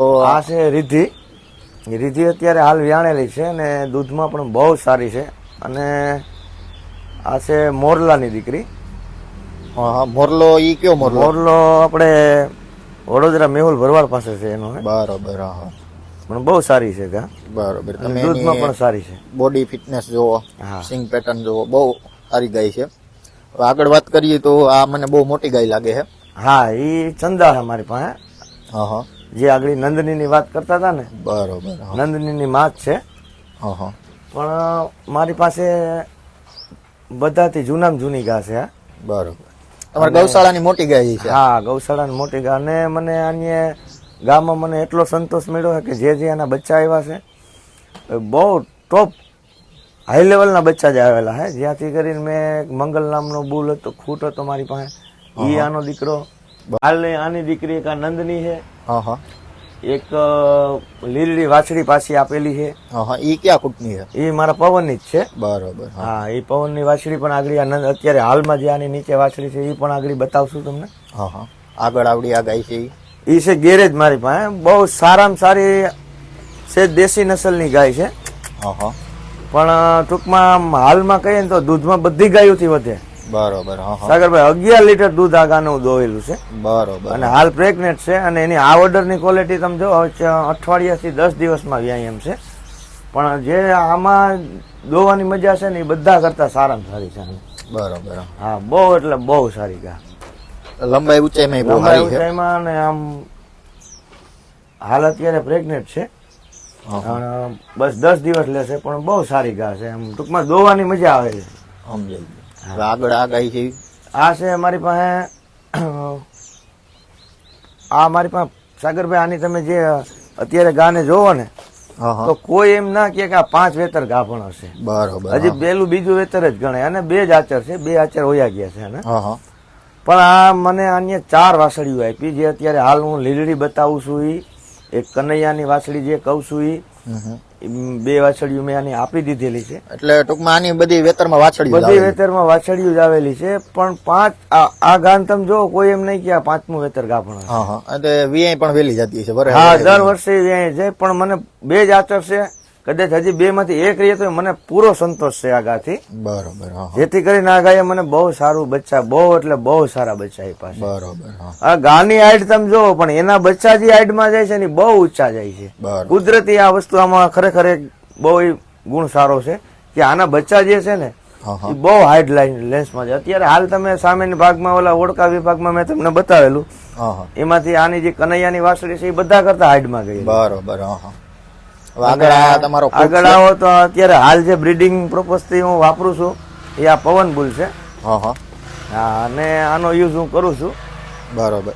તો આ છે રિદ્ધિ. રિદ્ધિ અત્યારે હાલ વ્યાણેલી છે અને દૂધમાં પણ બહુ સારી છે. અને આ છે મોરલાની દીકરી. હા, મોરલો ઈ કયો મોરલો? મોરલો આપણે વડોદરા મેહુલ ભરવાડ પાસે છે એનો બરાબર હા. પણ બહુ સારી છે ગા. બરોબર. તમે દૂધમાં પણ સારી છે. બોડી ફિટનેસ જોવો. સિંગ પેટર્ન જોવો બહુ સારી ગાય છે. આગળ વાત કરીએ તો આ મને બહુ મોટી ગાય લાગે છે. હા એ ચંદા છે મારી પાસે. હા હા. જે આગળ નંદનીની વાત કરતા હતા ને? બરોબર નંદનીની માત છે. હા હા. પણ મારી પાસે બધાથી જૂનામાં જૂની ગા છે. બરોબર. તમારે ગૌશાળાની મોટી ગાય છે. હા ગૌશાળાની મોટી ગા અને મને અન્ય ગામમાં મને એટલો સંતોષ મળ્યો છે કે જે જે એના બચ્ચા આવ્યા છે બહુ ટોપ હાઈ લેવલના બચ્ચા જ આવેલા હે. જ્યાંથી કરીને મેં એક મંગલ નામનો બુલ હતો ખૂટ હતો મારી પાસે. એ આનો દીકરો. હાલ આની દીકરી એક આ નંદની છે. એક લીલડી લીલી વાછડી પાછી આપેલી છે. એ ક્યાં કૂટની છે? એ મારા પવનની જ છે. બરોબર હા. એ પવનની વાછડી પણ આગળ અત્યારે હાલમાં જે આની નીચે વાછડી છે એ પણ આગળ બતાવશું તમને. હા હા આગળ આવડી આ ગાય છે એ છે ગેરેજ મારી પાસે. બહુ સારામાં સારી છે દેશી નસલની ગાય છે. હા હા પણ ટૂંકમાં હાલમાં કહીએ ને તો દૂધમાં બધી ગાયોથી વધે. બરોબર સાગરભાઈ અગિયાર લીટર દૂધ આ ગાનું દોવેલું છે. બરોબર. અને હાલ પ્રેગ્નેન્ટ છે અને એની આ ઓર્ડરની ક્વોલિટી તમે જો અઠવાડિયાથી દસ દિવસમાં વ્યાયામ છે. પણ જે આમાં દોવાની મજા છે ને એ બધા કરતા સારામાં સારી છે. બરોબર હા. બહુ એટલે બહુ સારી ગા. લંબાઈ ઊંચાઈમાં લંબાઈ ઊંચાઈમાં અને આમ હાલ અત્યારે પ્રેગ્નેન્ટ છે. બસ દસ દિવસ લેશે પણ બહુ સારી ઘા છે. એમ ટૂંકમાં દોવાની મજા આવે છે. હવે આગળ આ ગાય છે. આ છે મારી પાસે આ મારી પાસે સાગરભાઈ આની તમે જે અત્યારે ગાને જોવો ને તો કોઈ એમ ના કે આ પાંચ વેતર ગા પણ હશે બરોબર હજી પેલું બીજું વેતર જ ગણાય. અને બે જ આચર છે બે આચર હોયા ગયા છે હા પણ આ મને અન્ય ચાર વાસળીઓ આપી જે અત્યારે હાલ હું લીલડી બતાવું છું ઈ એક કનૈયાની વાસળી જે કહું છું. ઈ. બે વાછડીઓ મેં આની આપી દીધેલી છે. એટલે ટૂંકમાં આની બધી વેતરમાં વાછડી બધી વેતરમાં વાછડીઓ જ આવેલી છે પણ પાંચ આ ગાન તમે જો કોઈ એમ નહીં કે આ પાંચમું વેતર ગા હા હા. એટલે વીઆઈ પણ વેલી જતી છે બરાબર. હા દર વર્ષે વીઆઈ છે પણ મને બે જ આચર છે કદાચ હજી બે માંથી એક રહીએ તો મને પૂરો સંતોષ છે આ ગાથી બરોબર. જેથી કરીને આ ગાયે મને બહુ સારું બચ્ચા બહુ એટલે બહુ સારા બચ્ચા આપ્યા છે. બરોબર આ ગાની હાઈટ તમે જોવો પણ એના બચ્ચા જે હાઈટમાં જાય છે ને બહુ ઊંચા જાય છે. કુદરતી આ વસ્તુ આમાં ખરેખર એક બહુ ગુણ સારો છે કે આના બચ્ચા જે છે ને બહુ હાઈટ લાઈન લેન્સમાં છે. અત્યારે હાલ તમે સામેની ભાગમાં ઓલા ઓળકા વિભાગમાં મેં તમને બતાવેલું. એમાંથી આની જે કનૈયાની વાસળી છે એ બધા કરતા હાઈટમાં ગઈ બરોબર આગળ તમારો આગળ આવો તો અત્યારે હાલ જે બ્રીડિંગથી હું વાપરું છું એ આ પવન બુલ છે. હા અને આનો યુઝ હું કરું છું. બરોબર.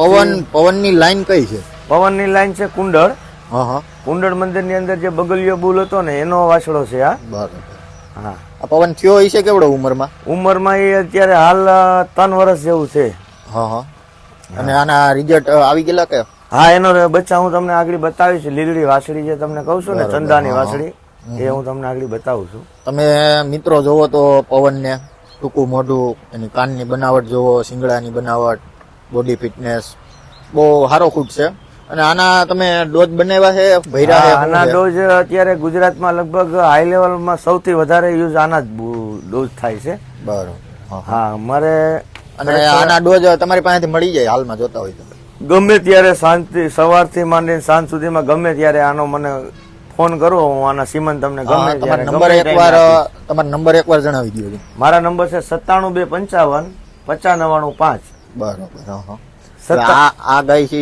પવન પવનની લાઈન કઈ છે? પવનની લાઈન છે કુંડળ. હા હા. કુંડળ મંદિરની અંદર જે બગલિયો બુલ હતો ને એનો વાછડો છે આ. બરોબર. હા. આ પવન થયો છે કેવડો ઉંમરમાં? ઉંમરમાં એ અત્યારે હાલ ત્રણ વર્ષ જેવું છે. હા હા. અને આના રિઝલ્ટ આવી ગયેલા કે? હા એનો બચ્ચા હું તમને આગળ બતાવીશ. લીલડી વાસળી જે તમને કહું છું ને ચંદાની વાસળી એ હું તમને આગળ બતાવું છું. તમે મિત્રો જોવો તો પવનને ટૂંકું મોઢું એની કાનની બનાવટ જોવો શિંગડાની બનાવટ બોડી ફિટનેસ બહુ સારો ખૂટ છે. અને આના તમે ડોઝ બનાવ્યા છે ભૈરા આના? ડોઝ અત્યારે ગુજરાતમાં લગભગ હાઈ લેવલમાં સૌથી વધારે યુઝ આના જ ડોઝ થાય છે. બરોબર. હા મારે અને આના ડોઝ તમારી પાસેથી મળી જાય હાલમાં જોતા હોય તો. ગમે ત્યારે શાંતિ સવારથી માંડીને સાંજ સુધીમાં ગમે ત્યારે આનો મને ફોન કરો હું આના સીમન તમને ગમે ત્યારે નંબર એકવાર તમારો નંબર એકવાર જણાવી દો મારા નંબર છે સત્તાણું બે પંચાવન પચાસ નવ્વાણું પાંચ. બરોબર હા હા. આ આ ગાય છે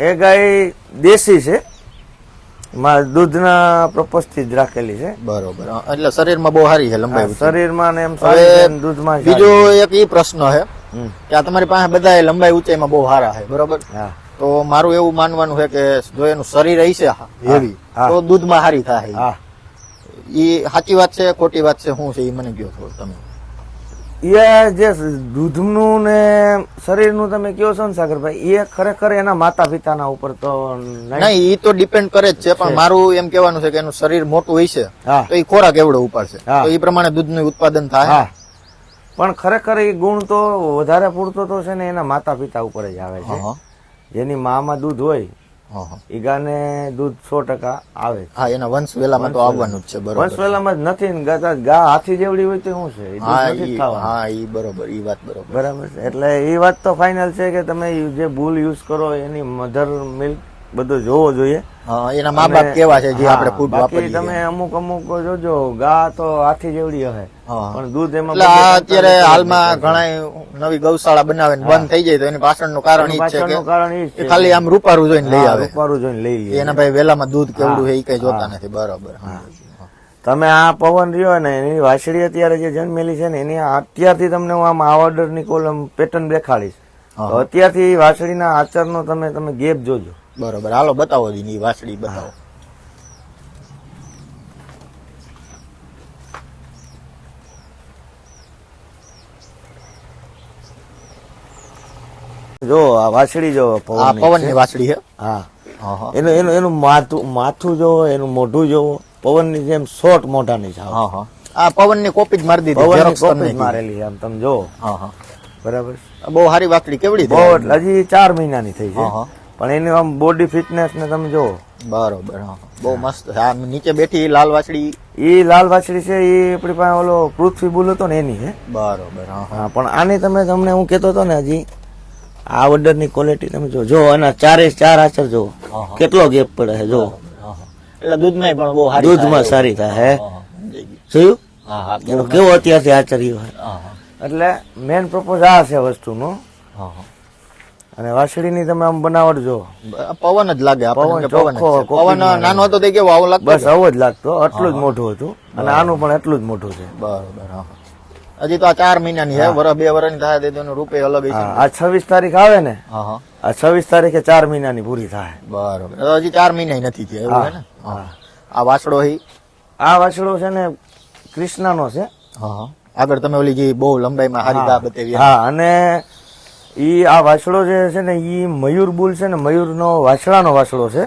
એ ગાય દેશી છે. માં દૂધના પ્રપોઝથી જ રાખેલી છે. બરોબર હા, એટલે શરીરમાં બહુ સારી છે લંબાઈ શરીરમાં ને એમ દૂધમાં બીજો એક એ પ્રશ્ન છે. હમ. કે આ તમારી પાસે બધા લંબાઈ ઊંચાઈમાં બહુ સારા છે બરોબર? તો મારું એવું માનવાનું છે કે જો એનું શરીર હશે હેવી. તો દૂધમાં સારી થાય. એ સાચી વાત છે ખોટી વાત છે શું છે એ મને કહો થોડું તમે? એ જે દૂધનું ને શરીરનું તમે કહો છો ને સાગરભાઈ? એ ખરેખર એના માતા પિતાના ઉપર તો નહીં. એ તો ડિપેન્ડ કરે જ છે પણ મારું એમ કહેવાનું છે કે એનું શરીર મોટું હોય છે તો એ ખોરાક એવડો ઉપાડશે. તો એ પ્રમાણે દૂધનું ઉત્પાદન થાય. પણ ખરેખર એ ગુણ તો વધારે પૂરતો તો છે ને એના માતા પિતા ઉપર જ આવે છે. જેની મા મામાં દૂધ હોય હા ગાને દૂધ સો ટકા આવે. હા એના વંશ વેલામાં તો આવવાનું જ છે બરોબર. વંશવેલામાં જ નથી ને ગા હાથી જેવડી હોય તો શું છે? હા એ બરોબર ઈ વાત બરોબર. બરાબર એટલે એ વાત તો ફાઇનલ છે કે તમે જે ભૂલ યુઝ કરો એની મધર મિલ્ક બધું જોવો જોઈએ. એના મા બાપ કેવા છે જે આપણે ફૂડ વાપરીએ તમે અમુક અમુક જોજો ગા તો હાથી જેવડી હશે. પણ દૂધ એમાં અત્યારે હાલમાં ઘણા નવી ગૌશાળા બનાવે બંધ થઈ જાય તો એની પાછળનું કારણ ઈ છે કે એ ખાલી આમ રૂપારું જોઈને લઈ આવે. રૂપારું જોઈને લઈ એના ભાઈ વેલામાં દૂધ કેવડું એ કઈ જોતા નથી. બરોબર. તમે આ પવન રહ્યો ને એની વાછડી અત્યારે જે જન્મેલી છે ને એની અત્યારથી તમને હું આમ આ ઓર્ડરની કોલમ પેટર્ન દેખાડીશ. અત્યારથી વાછડીના આચરનો તમે તમે ગેપ જોજો. બરોબર. હાલો બતાવો દીની વાસળી બતાવો. જો આ વાછડી જો પવનની વાછડી છે હા. એનું એનું એનું માથું માથું જોવો એનું મોઢું જોવો પવનની જેમ શોર્ટ મોઢાની છે. આ પવનની કોપી જ મારી દીધી પવનની કોપી જ મારેલી આમ તમે જોવો બરાબર. બહુ સારી વાછડી કેવડી બહુ હજી ચાર મહિનાની થઈ છે. પણ એની આમ બોડી ફિટનેસ ને તમે જો બરોબર. બહુ મસ્ત. આ નીચે બેઠી લાલ વાછડી. એ લાલ વાછડી છે એ આપણી પાસે ઓલો પૃથ્વી બુલ હતો ને એની છે બરોબર હા પણ આની તમે તમને હું કહેતો હતો ને હજી આ ઓર્ડરની ક્વોલિટી તમે જો જો આના ચારે ચાર આચર જો. કેટલો ગેપ પડે છે જો એટલે દૂધ દૂધમાં પણ બહુ સારી દૂધમાં સારી થાય હે. જોયું? એનો કેવો અત્યારથી આચર્યો એટલે મેન પ્રપોઝ આ છે વસ્તુનો. હા હા. અને વાછડીની તમે આમ બનાવટ જો પવન જ લાગે પવન પવન. નાનો હતો તે કેવો આવો લાગતો બસ આવો જ લાગતો આટલું જ મોટું હતું. અને આનું પણ એટલું જ મોટું છે. બરોબર. હજી તો આ ચાર મહિનાની છે વરસ બે વર્ષની થાય તે તેનું રૂપે અલગ છે આ છવ્વીસ તારીખ આવે ને આ છવ્વીસ તારીખે ચાર મહિનાની પૂરી થાય. બરોબર. હજી ચાર મહિના નથી થયા એવું છે ને? હા. આ વાસડો હી? આ વાછડો છે ને કૃષ્ણનો છે. આગળ તમે ઓલી જે બહુ લંબાઈમાં હારી બતાવી હા અને ઈ આ વાછડો જે છે ને ઈ મયુર બુલ છે ને મયુરનો વાછડાનો વાછડો છે.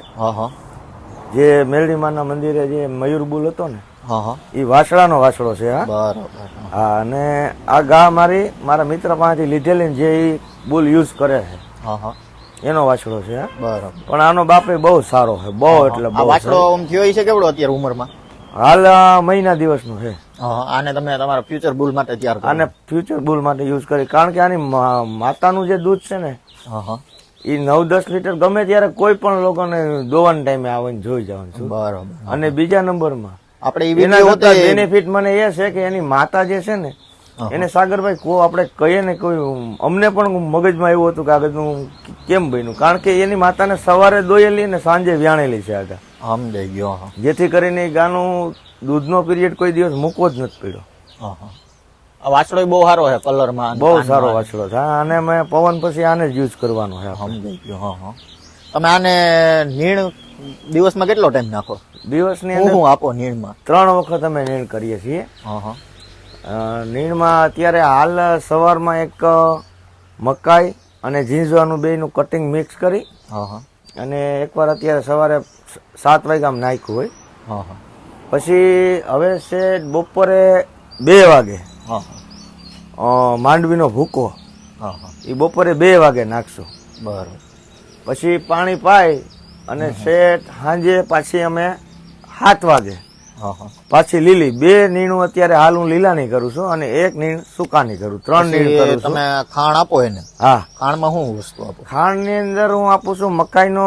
જે મેરડીમાના મંદિરે જે મયુર બુલ હતો ને એ વાસડાનો વાસડો છે હા. બરોબર હા. અને આ ગા મારી મારા મિત્ર પાસેથી લીધેલી જે ઈ બુલ યુઝ કરે છે એનો વાછડો છે હા. બરોબર. પણ આનો બાપે બહુ સારો છે બહુ એટલે વાસડો આમ થયો છે કેવડો અત્યારે ઉંમરમાં? હાલ મહિના દિવસનો છે. આને તમે તમારા ફ્યુચર બુલ માટે તૈયાર આને ફ્યુચર બુલ માટે યુઝ કરી કારણ કે આની માતાનું જે દૂધ છે ને એ નવ દસ લીટર ગમે ત્યારે કોઈ પણ લોકોને દોવાના ટાઈમે આવીને જોઈ જવાનું બરોબર. અને બીજા નંબરમાં આપણે એના બેનિફિટ મને એ છે કે એની માતા જે છે ને એને સાગરભાઈ કો આપણે કહીએ ને કોઈ અમને પણ મગજમાં એવું હતું કે આગળનું કેમ બન્યું? કારણ કે એની માતાને સવારે દોયેલી ને સાંજે વ્યાણેલી છે આગળ. સમજાઈ ગયો હા જેથી કરીને એ ગાનું દૂધનો પીરિયડ કોઈ દિવસ મૂકવો જ નથી પડ્યો વાછડો બહુ સારો છે કલરમાં બહુ સારો વાછડો છે. અને મેં પવન પછી આને જ યુઝ કરવાનો છે. સમજાઈ ગયો હા હા તમે આને નીણ દિવસમાં કેટલો ટાઈમ નાખો? દિવસની અંદર હું આપો નીણમાં? ત્રણ વખત અમે નીણ કરીએ છીએ. હા હા અ, નીણમાં અત્યારે હાલ સવારમાં એક મકાઈ અને ઝીંઝવાનું બેયનું કટિંગ મિક્સ કરી હા હા અને એકવાર અત્યારે સવારે સાત વાગ્યામાં નાખ્યું હોય. હા હા પછી હવે છે બપોરે બે વાગે. હા માંડવીનો ભૂકો. હા હા. એ બપોરે બે વાગે નાખશું. બરાબર. પછી પાણી પાય અને શેઠ સાંજે પાછી અમે સાત વાગે હા હા. પાછી લીલી. બે નીણું અત્યારે હાલ હું લીલાની કરું છું અને એક નીણ સુકાની કરું. ત્રણ નીણ કરું તમે ખાણ આપો એને? હા. ખાણમાં શું વસ્તુ આપો? ખાંડની અંદર હું આપું છું મકાઈનો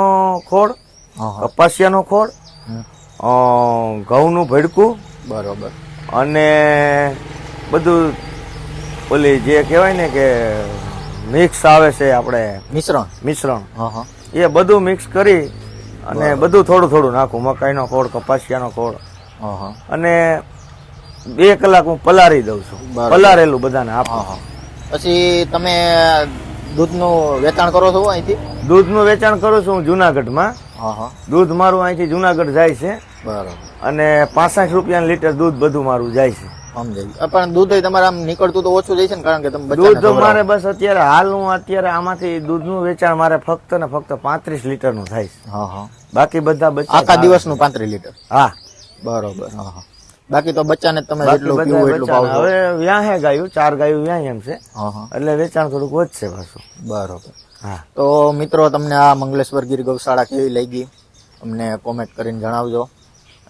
ખોળ હા હા. કપાસિયાનો ખોળ ઘઉંનું ભડકું બરોબર. અને બધું ઓલી જે કહેવાય ને કે મિક્સ આવે છે આપણે મિશ્રણ? મિશ્રણ. હા હા એ બધું મિક્સ કરી અને બધું થોડું થોડું નાખું મકાઈનો ખોળ કપાસિયાનો ખોળ. હા હા અને બે કલાક હું પલારી દઉં છું. પલારેલું બધાને આપું. પછી તમે દૂધનું વેચાણ કરો છો અહીંથી? દૂધનું વેચાણ કરું છું હું જુનાગઢમાં. હા હા દૂધ મારું અહીંથી જુનાગઢ જાય છે. બરોબર. અને પાસઠ રૂપિયા લીટર દૂધ બધું મારું જાય છે. પણ દૂધ તમારે આમ નીકળતું તો ઓછું જાય છે ને કારણ કે તમે દૂધ. મારે બસ અત્યારે હાલ હું અત્યારે આમાંથી દૂધનું વેચાણ મારે ફક્ત ને ફક્ત પાંત્રીસ લીટરનું થાય છે. હા હા. બાકી બધા બચ્ચા આખા દિવસનું પાંત્રીસ લીટર? હા. બરોબર હા હા. બાકી તો બચ્ચાને તમે જેટલું પીવું એટલું બચ્ચાને. હવે વ્યાહે ગાયું ચાર ગાયું વ્યાહે એમ છે. એટલે વેચાણ થોડુંક વધશે પાછું. બરોબર. હા. તો મિત્રો તમને આ મંગલેશ્વર ગીર ગૌશાળા કેવી લાગી? અમને કોમેન્ટ કરીને જણાવજો.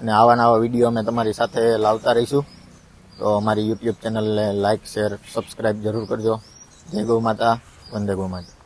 અને આવા નવા વીડિયો અમે તમારી સાથે લાવતા રહીશું. તો અમારી યુટ્યુબ ચેનલને લાઇક શેર સબસ્ક્રાઈબ જરૂર કરજો. જય ગૌ માતા, વંદે ગૌ માતા.